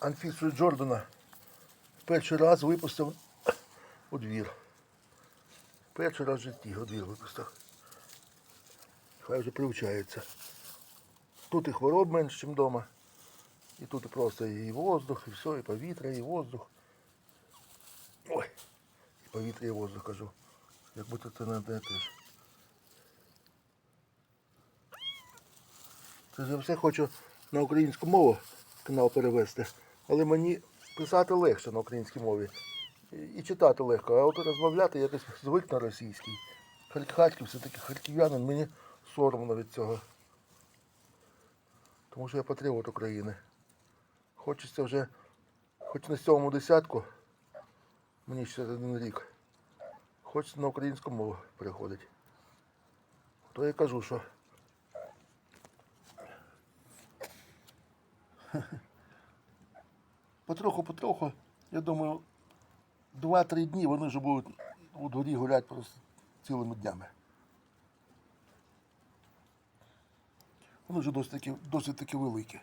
Анфісу Джордана перший раз випустив у двір. Перший раз в житті у двір випустив. Хай вже привчається. Тут і хвороб менше, ніж вдома. І тут просто і воздух, і все, і повітря, і воздух. Ой, і повітря, і воздух кажу. Як будто це не одне те. Це я все хочу на українську мову канал перевести. Але мені писати легше на українській мові. І, читати легко, а от розмовляти якось звик на російській. Харк- Харків все-таки харків'янин, мені соромно від цього. Тому що я патріот України. Хочеться вже хоч на сьомому десятку, мені ще один рік. Хочеться на українську мову переходити. То я кажу, що потроху-потроху, я думаю, два-три дні вони вже будуть у дворі гуляти просто цілими днями. Вони вже досить таки, досить таки великі.